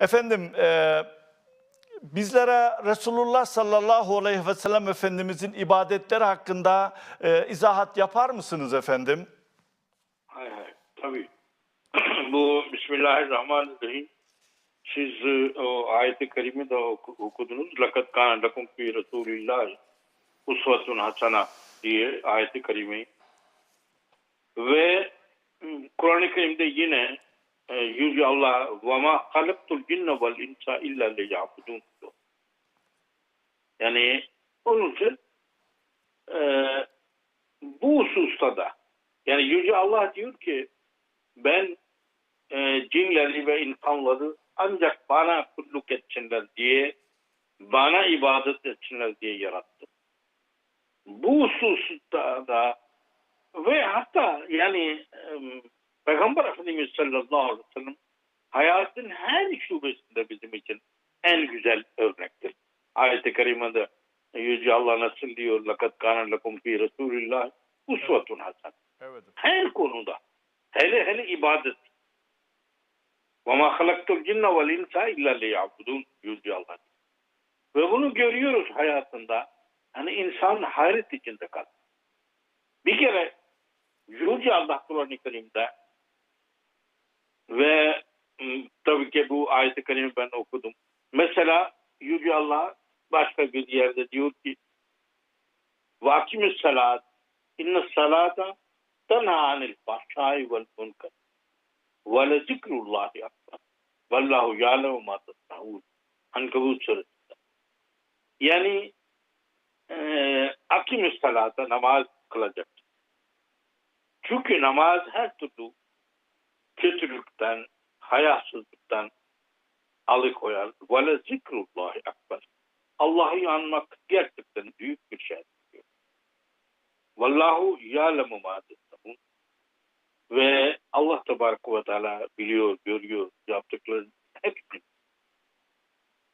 Efendim e, bizlere Resulullah sallallahu aleyhi ve sellem Efendimizin ibadetleri hakkında e, izahat yapar mısınız efendim? Hay hay. Tabii. Bu Bismillahirrahmanirrahim. Siz e, o ayeti kerime de oku- okudunuz. Lakat kana lakum fi Resulillah usvetun hasana diye ayeti kerimeyi. Ve Kur'an-ı Kerim'de yine Yüce Allah ve ma halaktul cinne vel insa illa liya'budun diyor. Yani onun için e, bu hususta da yani Yüce Allah diyor ki ben e, cinleri ve insanları ancak bana kulluk etsinler diye bana ibadet etsinler diye yarattım. Bu hususta da ve hatta yani e, Peygamber Efendimiz sallallahu aleyhi ve sellem hayatın her şubesinde bizim için en güzel örnektir. Ayet-i Kerime'de Yüce Allah nasıl diyor lakat kanan lakum fi Resulillah usvetun hasen. Her konuda. Hele hele ibadet. Ve ma halaktul cinne vel insa illa liyabudun Yüce Allah. Ve bunu görüyoruz hayatında. Hani insan hayret içinde kalır. Bir kere Yüce Allah Kur'an-ı Kerim'de ve tabii ki bu ayet-i kerime ben okudum. Mesela Yüce Allah başka bir yerde diyor ki Vakimü salat inne salata tenha anil fahşai vel munkar ve le zikrullahi akbar vallahu ya'lemu ma tasnaun Ankabut suresinde. Yani e, akimü salata namaz kılacak. Çünkü namaz her türlü kötülükten, hayasızlıktan alıkoyar. Ve le zikrullahi akbar. Allah'ı anmak gerçekten büyük bir şey. Vallahu ya'lemu ma. Ve Allah Tebarek ve Teala biliyor, görüyor yaptıklarını hepsini.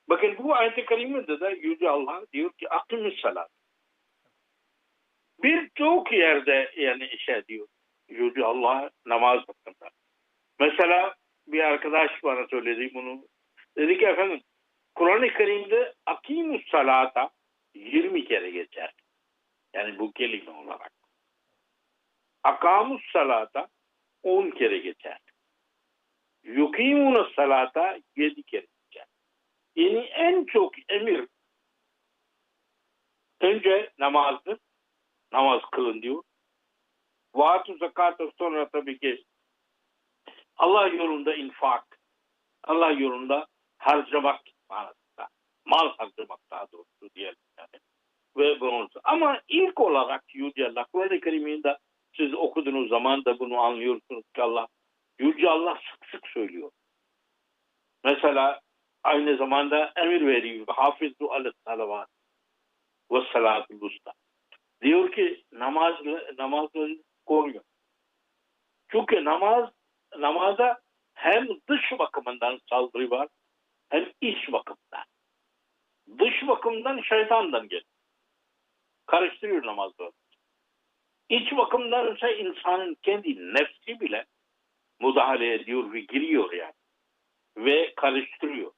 Bakın bu ayet-i kerimede de Yüce Allah diyor ki akımı salat. Birçok yerde yani işe diyor Yüce Allah namaz hakkında. Mesela bir arkadaş bana söyledi bunu. Dedi ki efendim Kur'an-ı Kerim'de akimus salata 20 kere geçer. Yani bu kelime olarak. Akamus salata 10 kere geçer. Yukimunus salata 7 kere geçer. Yani en çok emir önce namazdır. Namaz kılın diyor. Vaatu zakatı sonra tabii ki Allah yolunda infak, Allah yolunda harcamak manasında. Mal harcamak daha doğrusu diyelim yani. Ve bunu. Ama ilk olarak Yüce Allah Kur'an-ı Kerim'inde siz okuduğunuz zaman da bunu anlıyorsunuz ki Allah Yüce Allah sık sık söylüyor. Mesela aynı zamanda emir veriyor. Hafizu ala salavat ve salatul usta. Diyor ki namaz namazları koruyor. Çünkü namaz namaza hem dış bakımından saldırı var hem iç bakımdan. Dış bakımdan şeytandan geliyor. Karıştırıyor namazları. İç bakımdan ise insanın kendi nefsi bile müdahale ediyor ve giriyor yani. Ve karıştırıyor.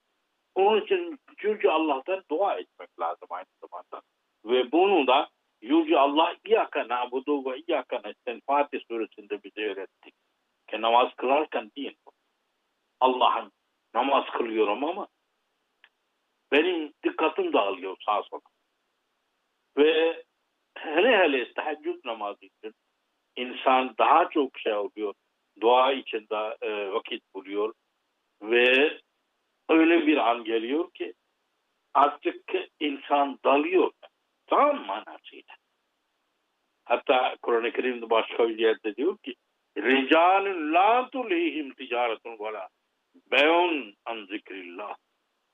Onun için Yüce Allah'tan dua etmek lazım aynı zamanda. Ve bunu da Yüce Allah İyyâke na'budu ve İyyâke nestaîn Fatih suresinde bize öğretti. Ki namaz kılarken değil. Allah'ım namaz kılıyorum ama benim dikkatim dağılıyor sağa sola. Ve hele hele teheccüd namazı için insan daha çok şey oluyor. Dua için de e, vakit buluyor. Ve öyle bir an geliyor ki artık insan dalıyor. Tam manasıyla. Hatta Kur'an-ı Kerim'de başka bir yerde diyor ki Ricalun la tulihim ticaretun ve la beyon an zikrillah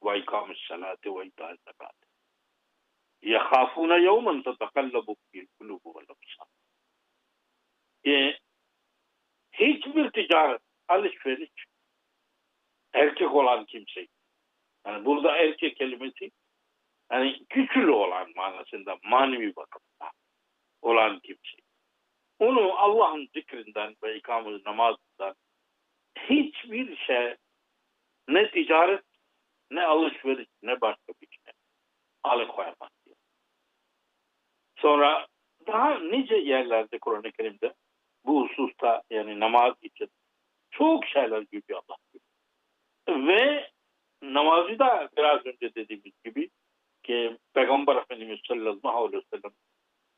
ve ikamis salati ve itaz zakat. Yahafuna yevmen tetekallabu fil kulubu vel absar. E, hiçbir ticaret, alışveriş erkek olan kimse. Yani burada erkek kelimesi yani güçlü olan manasında manevi bakımda olan kimse. Onu Allah'ın zikrinden ve ikamı namazından hiçbir şey ne ticaret ne alışveriş ne başka bir şey alıkoyamaz diyor. Sonra daha nice yerlerde Kur'an-ı Kerim'de bu hususta yani namaz için çok şeyler görüyor Allah. Ve namazı da biraz önce dediğimiz gibi ki Peygamber Efendimiz sallallahu aleyhi ve sellem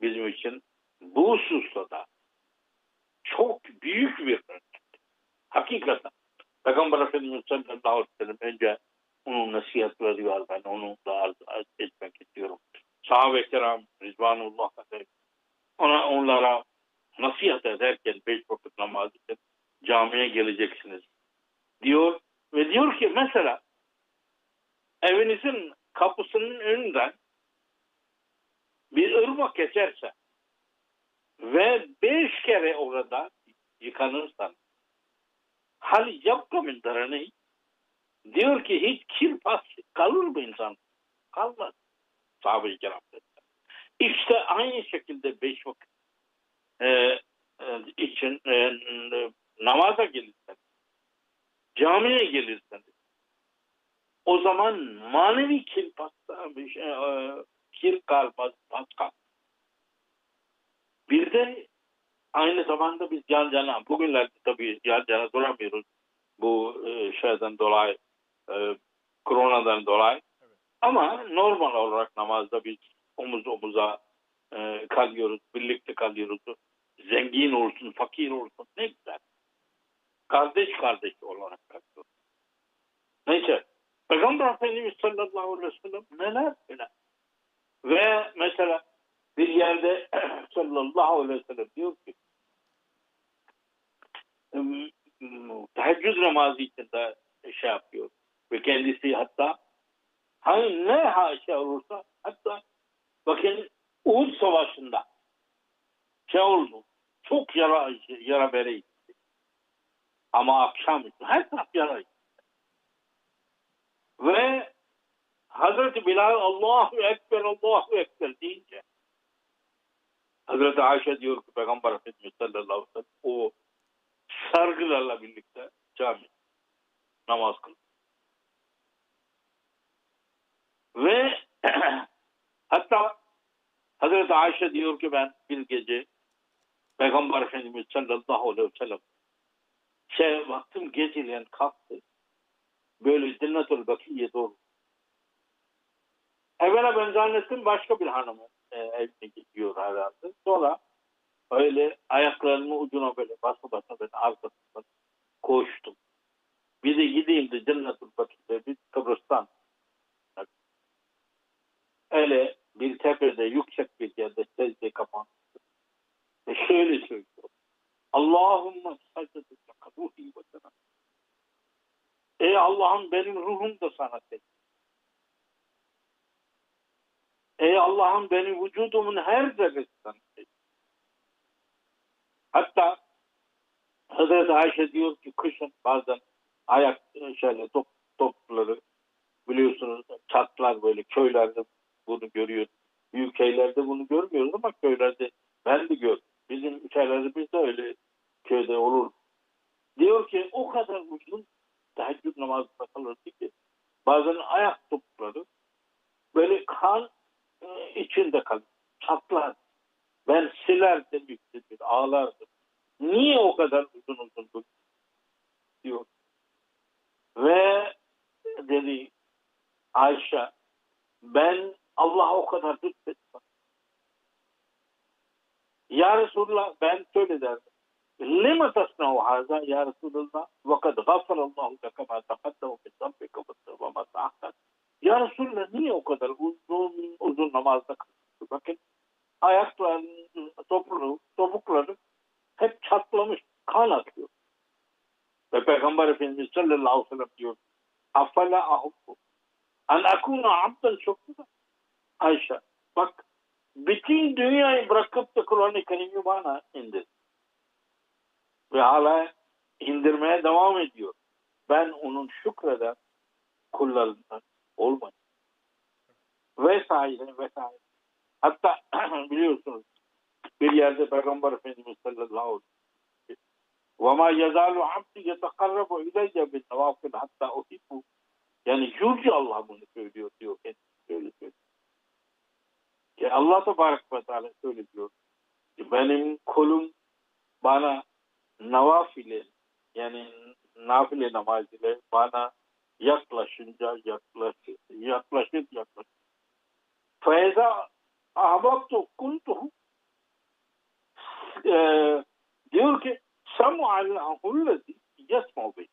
bizim için bu hususta da büyük bir örnek. Hakikaten Peygamber Efendimiz sallallahu aleyhi ve sellem önce onun nasihatleri var. Ben onu da arz, etmek istiyorum. Sahabe-i kiram Rizvanullah ona onlara nasihat ederken beş vakit namaz için camiye geleceksiniz diyor ve diyor ki mesela evinizin kapısının önünden bir ırmak geçerse ve beş kere orada yıkanırsan hal yapka min darani diyor ki hiç kir pas kalır mı insan? Kalmaz. Sahabe-i kiram. İşte aynı şekilde beş vakit e, e, için e, e, namaza gelirsen, camiye gelirsen, o zaman manevi kir pasta, şey, e, kir kalmaz, patka. Bir de aynı zamanda biz yan yana, bugünlerde tabii yan yana duramıyoruz bu e, şeyden dolayı, e, koronadan dolayı. Ama normal olarak namazda biz omuz omuza e, kalıyoruz, birlikte kalıyoruz. Zengin olsun, fakir olsun ne güzel. Kardeş kardeş olarak kalıyoruz. Neyse. Peygamber Efendimiz sallallahu aleyhi ve sellem neler neler. Ve mesela bir yerde sallallahu aleyhi ve sellem diyor ki teheccüd namazı için de şey yapıyor. Ve kendisi hatta hani ne haşa olursa hatta bakın Uhud Savaşı'nda şey oldu. Çok yara, yara bere. Ama akşam her taraf yara. Ve Hazreti Bilal Allahu Ekber Allahu Ekber deyince Hazreti Ayşe diyor ki Peygamber Efendimiz sallallahu aleyhi ve sellem o sargılarla birlikte cami namaz kıldı. Ve hatta Hazreti Ayşe diyor ki ben bir gece Peygamber Efendimiz sallallahu aleyhi ve sellem şey baktım geceleyen kalktı. Böyle cennetul bakiye doğru. Evvela ben zannettim başka bir hanımın e, evine gidiyor herhalde. Sonra öyle ayaklarımı ucuna böyle basa basa ben arkasından koştum. Bir de gideyim de cennetul bakiye bir Kıbrıs'tan öyle bir tepede yüksek bir yerde secde kapandı. Ve şöyle söylüyor. Allahümme secdedeke ruhi ve sana. Ey Allah'ım benim ruhum da sana secde. Ey Allah'ım benim vücudumun her zerresi sana secde. Hatta Hazreti Ayşe diyor ki kışın bazen ayak şöyle top, topları biliyorsunuz çatlar böyle köylerde bunu görüyoruz. Büyük köylerde bunu görmüyoruz ama köylerde ben de gör. Bizim köylerde biz de öyle köyde olur. Diyor ki o kadar uzun teheccüd namazında kalırdı ki bazen ayak topları böyle kan e, içinde kalır. Çatlar. Ben silerdim yükselir, ağlardım. Niye o kadar uzun uzun diyor. Ve dedi Ayşe ben Allah'a o kadar lütfettim. Ya Resulullah ben şöyle derdim. Lima tasnahu haza ya Resulullah ve kad gafarallahu leke ma taqaddama min zambika ve ma ta'akhkhar. Ya Resulullah niye o kadar uzun uzun namazda kılıyorsun? Bakın ayaklarının topukları, topukları hep çatlamış, kan akıyor. Ve Peygamber Efendimiz sallallahu aleyhi ve sellem diyor Affala ahubbu en akuna abden şokura. Ayşe bak bütün dünyayı bırakıp da Kur'an-ı Kerim'i bana indir. Ve hala indirmeye devam ediyor. Ben onun şükreden kullarından olmayayım. Vesaire vesaire. Hatta biliyorsunuz bir yerde Peygamber Efendimiz sallallahu aleyhi ve sellem وَمَا يَزَالُ عَبْدِ يَتَقَرَّبُ اِلَيَّ بِالنَّوَافِلِ hatta اُحِبُّ Yani Yüce Allah bunu söylüyor diyor. Kendisi Öyle söylüyor. Ki Allah Tebarek ve Teala şöyle diyor. ki Benim kulum bana navafile yani nafile namaz ile bana yaklaşınca yaklaşır, yaklaşır, yaklaşır. Feyza أهبطت كنته آه، ديرك سمع له الذي يسمع به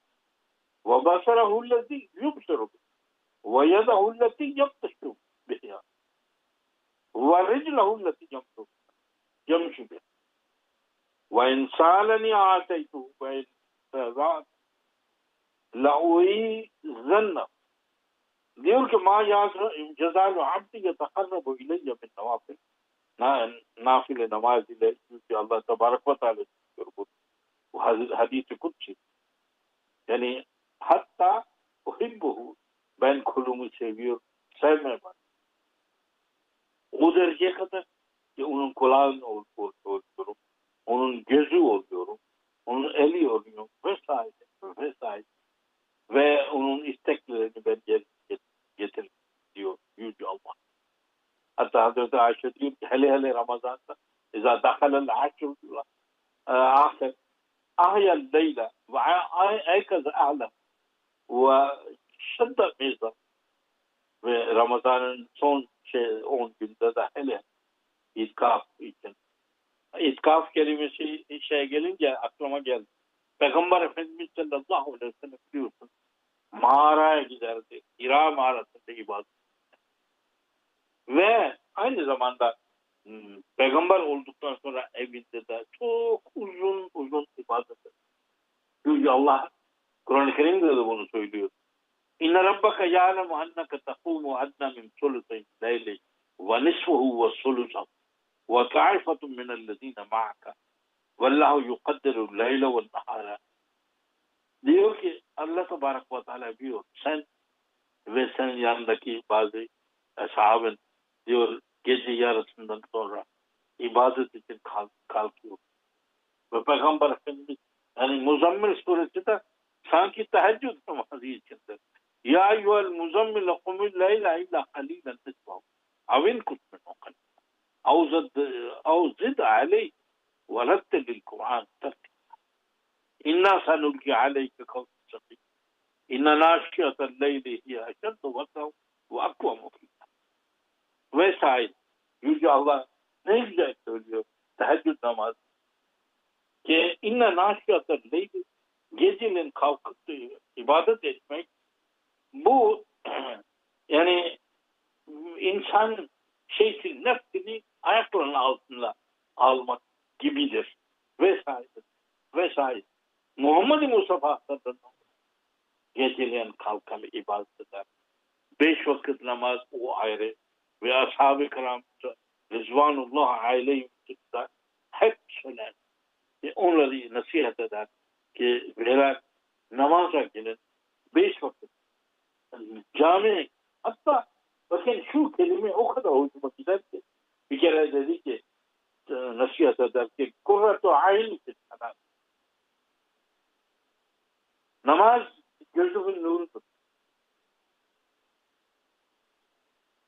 وبصره الذي يبصر به ويده التي يبطش بها ورجله التي يمشي يمشي بها. وإن سألني آتيته وإن استأذعت لأوئذنه diyor ki ma cezalu abdi yetekarrabu ileyye min navafil na, nafile namaz ile çünkü Allah tebarek ve teala diyor bu, bu hadi- hadisi kutsi. Yani hatta uhibbuhu ben kulumu seviyorum sevmeye bak o dereceye kadar ki onun kulağını ol, ol, oluyorum onun gözü oluyorum onun eli oluyorum vesaire vesaire. Ve onun isteklerini ben get- getir diyor Yüce Allah. Hatta Hazreti Ayşe diyor ki hele hele Ramazan'da İzâ dakhalel aşr ahir ahyel leyla ve aykaz a'la ve şedde mizan ve Ramazan'ın son şey 10 günde de hele itkaf için itkaf kelimesi şey gelince aklıma geldi. Peygamber Efendimiz sallallahu aleyhi ve sellem biliyorsun mağaraya giderdi. Hira mağarasında ibadet. Ve aynı zamanda hmm, peygamber olduktan sonra evinde de çok uzun uzun ibadet. Çünkü Allah Kur'an-ı Kerim'de de bunu söylüyor. İnne rabbaka ya'lemu enneke takumu adna min sulusayn leyli ve nisfuhu ve sulusahu ve ta'ifatun minellezine ma'aka Vallahu yukaddiru leyla ve nahara. Diyor ki Allah Tebarek ve Teala diyor sen ve senin yanındaki bazı ashabın diyor gece yarısından sonra ibadet için kalk, kalkıyor. Ve Peygamber Efendimiz yani Muzammil suresi de sanki teheccüd namazı içindir. Ya eyyuhel muzammil kumul leyla illa kalilen nisfahu. Avin kut minhu kalil. Av zid, av zid aleyh ورتل İnna sanulki aleyke kavlu sakîn. İnna nâşiyatel leyli hiye eşeddu vakav ve akva mufîdâ. Vesaire. Yüce Allah ne güzel söylüyor. Teheccüd namazı. Ki inna nâşiyatel leyli gecenin kalkıp ibadet etmek bu yani insan şeysi nefsini ayaklarının altında almak gibidir. Vesaire. Vesaire. Muhammed Mustafa sallallahu geceleyen kalkan ibadet eder. Beş vakit namaz o ayrı ve ashab-ı kiram Rızvanullah da hep söyler. Ve onları nasihat eder ki beyler namaza gelin. Beş vakit. Cami hatta bakın şu kelime o kadar hoşuma gider ki bir kere dedi ki nasihat eder ki kurratu ayn namaz. Namaz gözümün nurudur.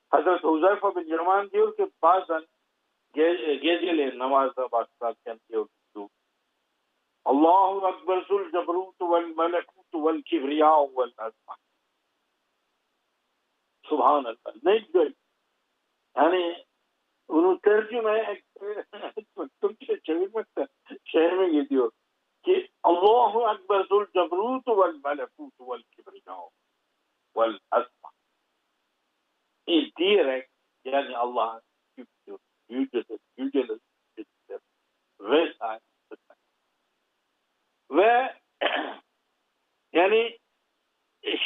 Hazreti Huzayfa bin Yaman diyor ki bazen ge geceleyin namazda başlarken diyordu. Allahu Ekber zul cebrutu vel melekutu vel kibriya'u vel azma. Subhanallah. Ne güzel. Yani bunu tercüme etmek, Türkçe çevirmek de şehrime gidiyor. Ki Allahu Ekber zul cebrutu vel melekutu vel kibriya'u vel azma. E, diyerek yani Allah'ın yüktür, yücedir, yücedir, yücedir vesaire. Ve yani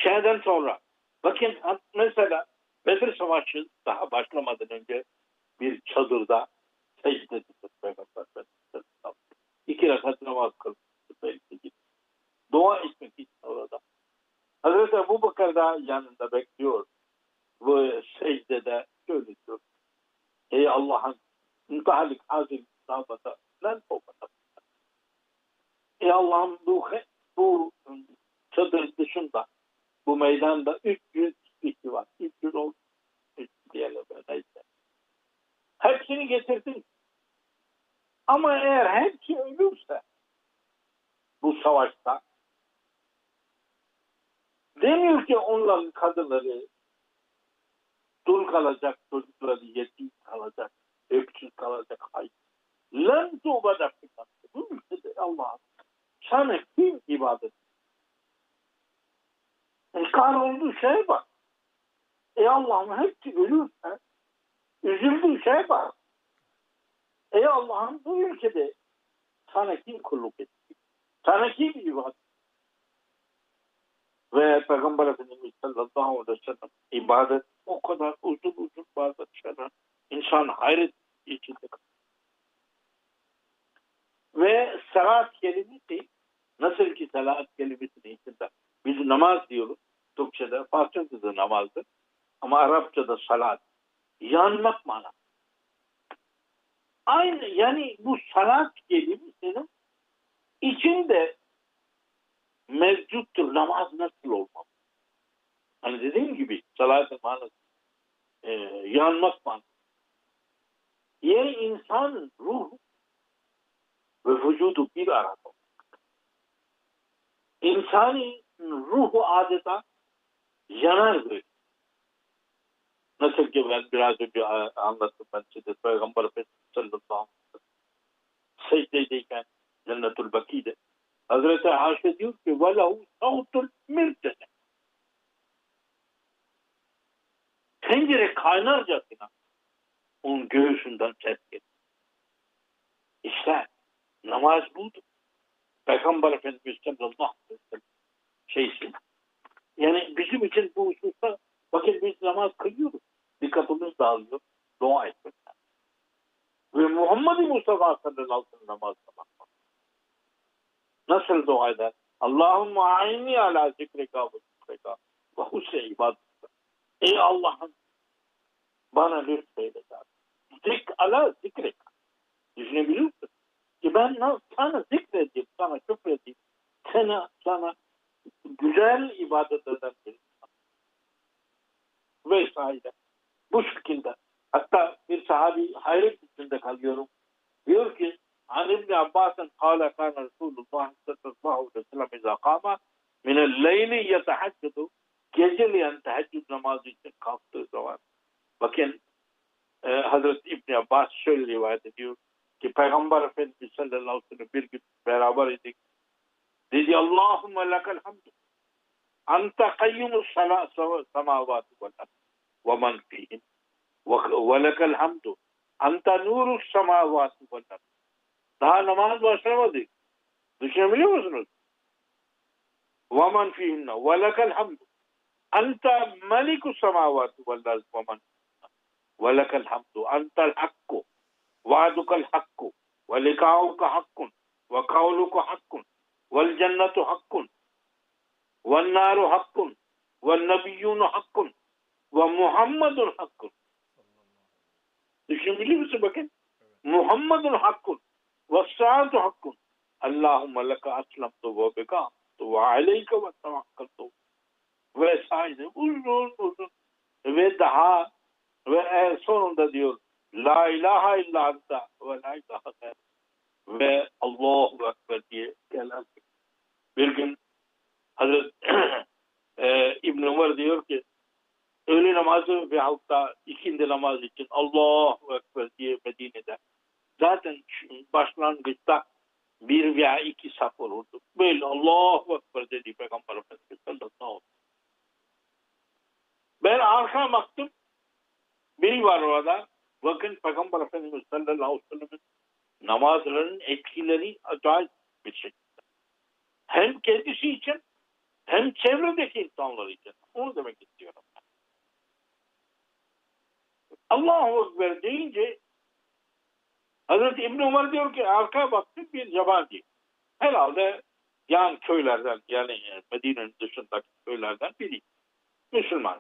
şeyden sonra bakın mesela Bedir Savaşı daha başlamadan önce bir çadırda secde Efendimiz. İki rekat namaz kıldı. Dua etmek için orada. Hazreti Ebu Bakır da yanında bekliyor. Bu secdede şöyle diyor. Ey Allah'ın intihalik hazil sabata lan topata. Ey Allah'ım bu, bu çadır dışında Bu meydanda 300 kişi var. 300 oldu. 300 diyelim neyse. Hepsini getirdim. Ama eğer hepsi ölürse bu savaşta demiyor ki onların kadınları dul kalacak, çocukları yetim kalacak, öksüz kalacak. Hayır. Lan tuğbada. Bu ülkede Allah sana kim ibadet? İnkar olduğu şey var. Ey Allah'ım hepsi ölürse üzüldüğü şey var. Ey Allah'ım bu ülkede sana kim kulluk etti? Sana kim ibadet? Ve Peygamber Efendimiz sallallahu aleyhi ve sellem ibadet o kadar uzun uzun bazı şeyler insan hayret içinde. Ve salat kelimesi nasıl ki salat kelimesinin içinde biz namaz diyoruz. Türkçe'de, Farsça'da namazdır. Ama Arapça'da salat. Yanmak mana. Aynı yani bu salat kelimesinin içinde mevcuttur. Namaz nasıl olmalı? Hani dediğim gibi salatın manası e, yanmak manası. Yani insanın ruhu ve vücudu bir arada. İnsani ruhu adeta yanar böyle. Nasıl ki ben biraz önce anlattım ben size Peygamber Efendimiz sallallahu aleyhi ve sellem secdedeyken Cennetul Baki'de. Hazreti Ayşe diyor ki velehu savtul mirtede. Tencere kaynarcasına onun göğsünden ses gelir. İşte namaz budur. Peygamber Efendimiz sallallahu aleyhi ve sellem şeysi. Yani bizim için bu hususta bakın biz namaz kılıyoruz. Dikkatimiz dağılıyor. Dua etmek. Ve Muhammed Mustafa sallallahu aleyhi ve sellem. Nasıl dua eder? Allahümme a'inni ala zikrika ve zikrika ve husne ibadet. Ey Allah'ım bana lütfeyle Zik ala zikrika. Düşünebiliyor musun? Ki ben sana zikredeyim, sana şükredeyim. Sana, sana güzel ibadet ederim. Vesaire. Bu şekilde. Hatta bir sahabi hayret içinde kalıyorum. Diyor ki عن ابن عباس قال كان رسول الله صلى الله عليه وسلم إذا قام من الليل يتحجد. يجل أن تهجد نماز قافت زوان لكن آه، حضرت ابن عباس شل روایت ديو کہ پیغمبر افید صلى الله عليه وسلم بیر کی برابر ایدی دیدی اللہم لکا الحمد. انت قیم السماوات والحمد ومن فیهن. ولکا الحمد. انت نور السماوات والحمد Daha namaz başlamadık. Düşünebiliyor musunuz? وَمَنْ فِيهِنَّ وَلَكَ الْحَمْدُ. أَنْتَ مَلِكُ السَّمَاوَاتِ وَالْأَرْضِ وَمَنْ وَلَكَ الْحَمْدُ. أَنْتَ الْحَقُّ. وَعْدُكَ الْحَقُّ. وَلِقَاؤُكَ حَقٌّ. وَقَوْلُكَ حَقٌّ. وَالْجَنَّةُ حَقٌّ. وَالنَّارُ حَقٌّ. وَالنَّبِيُّونَ حَقٌّ. وَمُحَمَّدٌ حَقٌّ. Düşünebiliyor musun bakın? Muhammedun hakkun वसात हक्कुम अल्लाह लक असलम तो वो बेका तो वाले का वक्कर तो वैसा uzun uzun ve daha ve en sonunda diyor La ilahe illa anta ve la ilahe gayr ve Allahu Ekber diye kelam. Bir gün Hazret e, İbn Ömer diyor ki öğle namazı ve halkta ikindi namaz için Allahu Ekber diye Medine'de zaten başlangıçta bir veya iki saf olurdu. Böyle Allahu Ekber dedi Peygamber Efendimiz sallallahu aleyhi Ben arkaya baktım. Biri var orada. Bakın Peygamber Efendimiz sallallahu aleyhi ve sellem'in namazlarının etkileri acayip bir şekilde. Hem kendisi için hem çevredeki insanlar için. Onu demek istiyorum. Allahu Ekber deyince Hazreti İbn Umar diyor ki arkaya baktım bir yabancı. Herhalde yan köylerden yani Medine'nin dışındaki köylerden biri. Müslüman.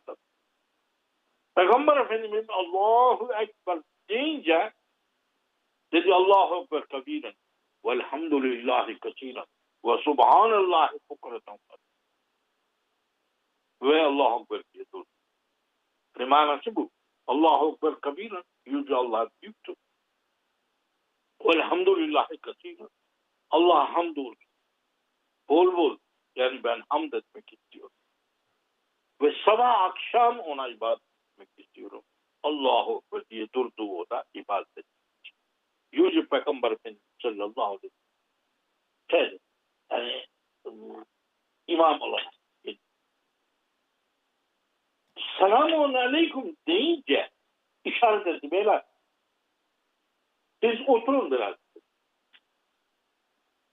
Peygamber Efendimiz Allahu Ekber deyince dedi Allahu Ekber kabiren velhamdülillahi kasiren ve subhanallahi bukratan ve Allahu Ekber diye dur. Ne manası bu? Allahu Ekber kabiren. Yüce Allah büyüktür. Velhamdülillahi kasiren. Allah'a hamdolsun. Bol bol. Yani ben hamd etmek istiyorum. Ve sabah akşam ona ibadet etmek istiyorum. Allahu Ekber diye durduğu o da ibadet etmek. Yüce Peygamber Efendimiz sallallahu aleyhi ve yani imam olarak selamun aleyküm deyince işaret etti beyler. Siz oturun biraz.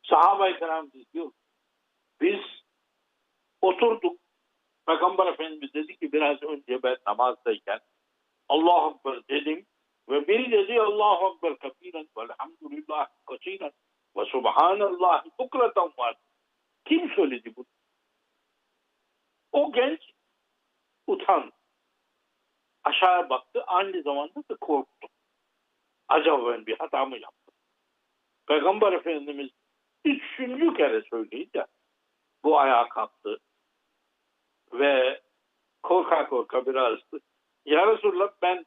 Sahabe-i kiram diyor. Biz oturduk. Peygamber Efendimiz dedi ki biraz önce ben namazdayken Allahu Ekber dedim ve biri dedi Allahu Ekber kabiren velhamdülillah kasiren ve subhanallah bukratan var. Kim söyledi bunu? O genç utandı. Aşağı baktı aynı zamanda da korktu. Acaba ben bir hata mı yaptım? Peygamber Efendimiz üçüncü kere söyleyince bu ayağa kalktı ve korka korka biraz ya Resulallah ben.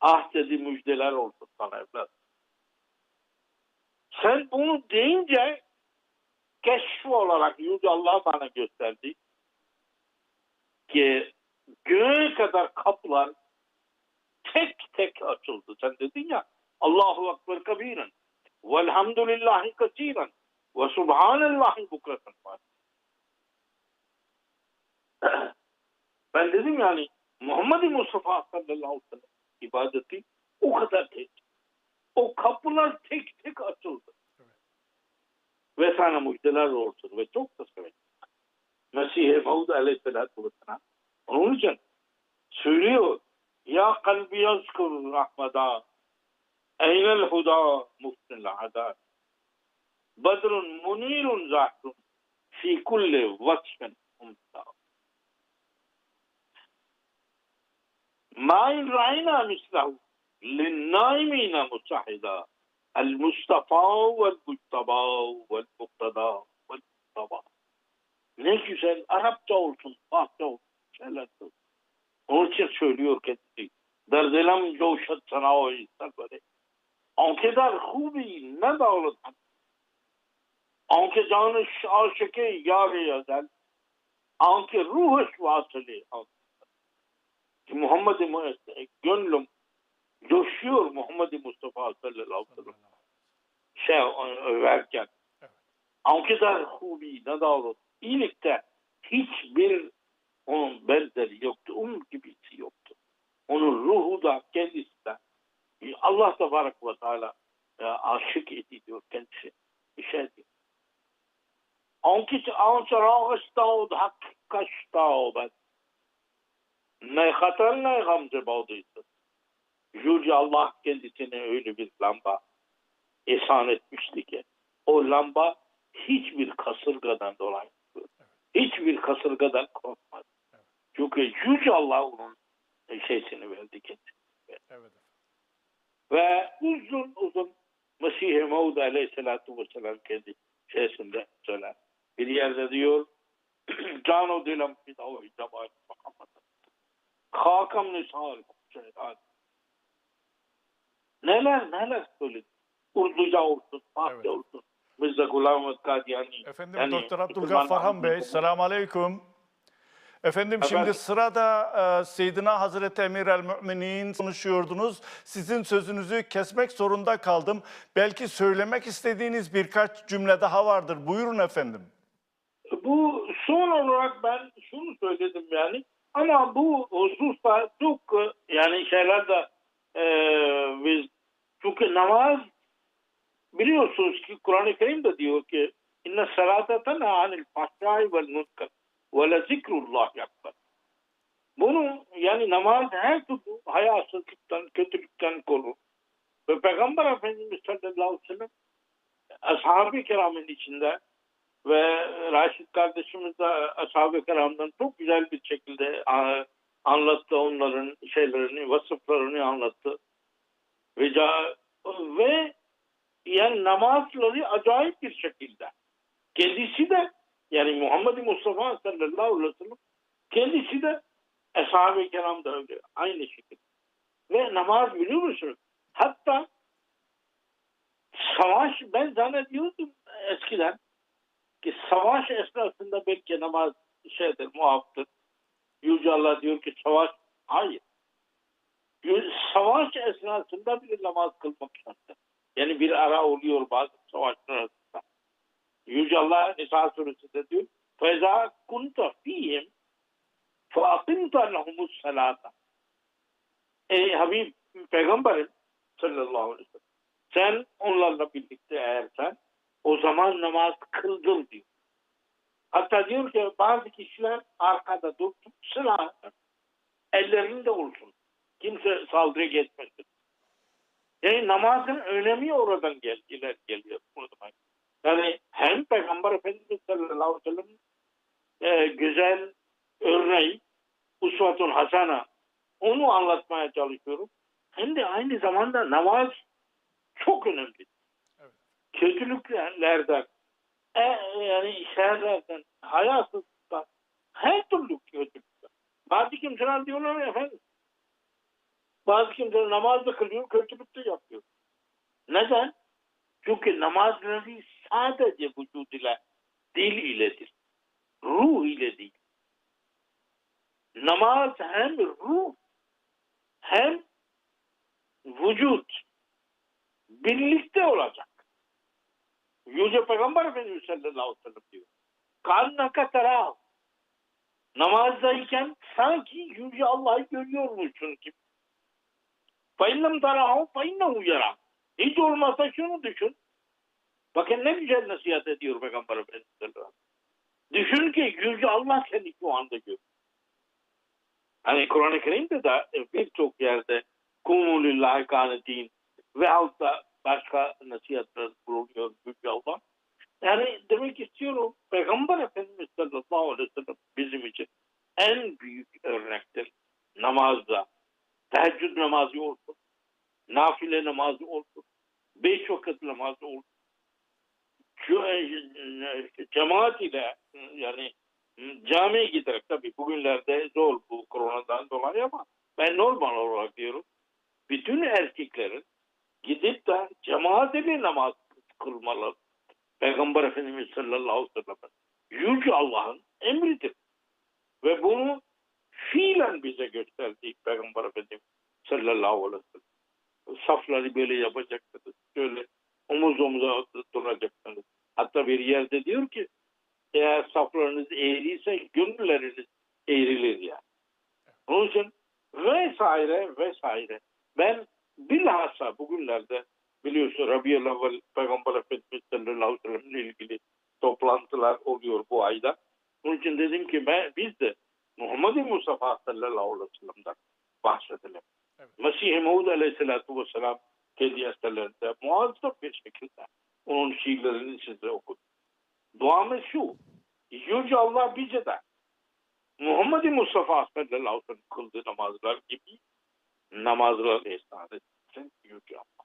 Ah dedi müjdeler olsun sana evlat. Sen bunu deyince keşf olarak Yüce Allah bana gösterdi ki göğe kadar kapılar tek tek açıldı. Sen dedin ya Allahu Ekber kabiren velhamdülillahi kasiren ve subhanallahi bukratan var. Ben dedim yani Muhammed Mustafa sallallahu aleyhi ve sellem ibadeti o kadar tek. O kapılar tek tek açıldı. Ve sana müjdeler olsun ve çok da sevindim. Mesih-i Mevud aleyhissalatü vesselam onun için söylüyor يا قلبي يذكر أحمدا أين الهدى مفتن العذاب بدر منير زاهر في كل وصف أمسى ما إن رأينا مثله للنائمين مشاهدا المصطفى والمجتبى والمقتدى والمصطفى Ne güzel أرب olsun, Farsça olsun, Çelenç olsun. Onun için söylüyor kendisi. در دلم جوشد سنای سفره آنکه در خوبی ندارد آنکه جانش عاشق یار ازل آنکه روحش واصله ki Muhammed gönlüm coşuyor Muhammed Mustafa sallallahu aleyhi ve sellem şey överken. Ankı da hubi ne davranır. İyilikte hiçbir onun benzeri yoktu. Onun gibisi yoktu. Onun ruhu da kendisi de Allah da barak ve teala e, aşık ediyor kendisi. Bir şey diyor. Ankı ançara ıstavud hakkika ıstavud ne hatar ne gamze bağlıydı. Yüce Allah kendisine öyle bir lamba ihsan etmişti ki o lamba hiçbir kasırgadan dolayı hiçbir kasırgadan korkmadı. Çünkü Yüce Allah onun şeysini verdi kendisine. Evet. Ve uzun uzun Mesih-i Mevud aleyhissalatu vesselam kendi şeysinde söyler. Bir yerde diyor Cano dilam fidav hicabat Muhammed. Hakam nisal Neler neler söyledi. Urduca olsun, Farsça Evet. olsun. Mirza Gulam Ahmet Kadiyani. Efendim Yani Doktor Müslüman Abdülgaffarhan Bey, selamun aleyküm. Efendim şimdi Efendim? sırada e, Seyyidina Hazreti Emir el Müminin konuşuyordunuz. Sizin sözünüzü kesmek zorunda kaldım. Belki söylemek istediğiniz birkaç cümle daha vardır. Buyurun efendim. Bu son olarak ben şunu söyledim yani ama bu hususta çok yani şeyler de e, biz çünkü namaz biliyorsunuz ki Kur'an-ı Kerim de diyor ki inne salate tenha anil fahşai vel munkar ve le zikrullah yakbar. Bunu yani namaz her türlü hayasızlıktan, kötülükten korur. Ve Peygamber Efendimiz sallallahu aleyhi ve sellem ashab-ı kiramın içinde ve Raşit kardeşimiz de ashab-ı kiramdan çok güzel bir şekilde anlattı onların şeylerini, vasıflarını anlattı. Ve, ca- ve yani namazları acayip bir şekilde. Kendisi de Yani Muhammed Mustafa sallallahu aleyhi ve sellem kendisi de Eshab-ı Kiram da öyle. Aynı şekilde. Ve namaz biliyor musunuz? Hatta savaş ben zannediyordum eskiden ki savaş esnasında belki namaz şeydir, muhaftır. Yüce Allah diyor ki savaş, hayır. Savaş esnasında bir namaz kılmak şarttır. Yani bir ara oluyor bazı savaşlar. Yüce Allah Nisa suresinde diyor فَاِذَا كُنْتَ ف۪يهِمْ فَاَقِمْتَ لَهُمُ السَّلَاةَ Ey Habib Peygamberim sallallahu aleyhi ve sellem sen onlarla birlikte eğer sen o zaman namaz kıldır diyor. Hatta diyor ki bazı kişiler arkada durup sıra ellerinde olsun. Kimse saldırıya geçmesin. Yani namazın önemi oradan gel, iler geliyor. Bunu demek. Yani hem Peygamber Efendimiz sallallahu aleyhi ve sellem e, güzel örneği usvatun hasana onu anlatmaya çalışıyorum. Hem de aynı zamanda namaz çok önemli. Evet. Kötülüklerden, e, yani şerlerden, hayasızlıktan, her türlü kötülükten. Bazı kimseler diyorlar efendim, bazı kimseler namaz da kılıyor, kötülük de yapıyor. Neden? Çünkü namazları sadece vücut ile, dil iledir. Ruh ile değil. Namaz hem ruh hem vücut birlikte olacak. Yüce Peygamber Efendimiz sallallahu aleyhi ve sellem diyor. Kannaka terav. Namazdayken sanki Yüce Allah'ı görüyormuşsun gibi. Fainnam terahu fainnehu yara. Hiç olmazsa şunu düşün. Bakın ne güzel nasihat ediyor Peygamber Efendimiz sallallahu. Düşün ki Yüce Allah seni şu anda görüyor. Hani Kur'an-ı Kerim'de de birçok yerde kumu lillahi kanetin ve altta başka nasihatler bulunuyor Yüce Allah. Yani demek istiyorum Peygamber Efendimiz sallallahu aleyhi ve sellem bizim için en büyük örnektir namazda. Teheccüd namazı olsun, nafile namazı olsun, beş vakit namazı olsun. Ce- Cemaat ile yani camiye giderek tabii bugünlerde zor bu koronadan dolayı ama ben normal olarak diyorum. Bütün erkeklerin gidip de cemaat ile namaz kılmalı. Peygamber Efendimiz sallallahu aleyhi ve sellem Yüce Allah'ın emridir. Ve bunu fiilen bize gösterdi Peygamber Efendimiz sallallahu aleyhi ve sellem. Safları böyle yapacaksınız. Şöyle omuz omuza duracaksınız. Hatta bir yerde diyor ki eğer saflarınız eğriyse gönülleriniz eğrilir yani. Onun için vesaire vesaire. Ben bilhassa bugünlerde biliyorsun Rabi'ül Evvel Peygamber Efendimiz sallallahu aleyhi ve sellem ile ilgili toplantılar oluyor bu ayda. Onun için dedim ki ben, biz de Muhammed Mustafa sallallahu aleyhi ve sellem'den bahsedelim. Evet. Mesih-i Maud aleyhissalatu vesselam kendi eserlerinde muazzam bir şekilde onun şiirlerini size okudum. Duamız şu. Yüce Allah bize de Muhammed Mustafa sallallahu aleyhi ve sellem kıldığı namazlar gibi namazlar etsin Yüce Allah.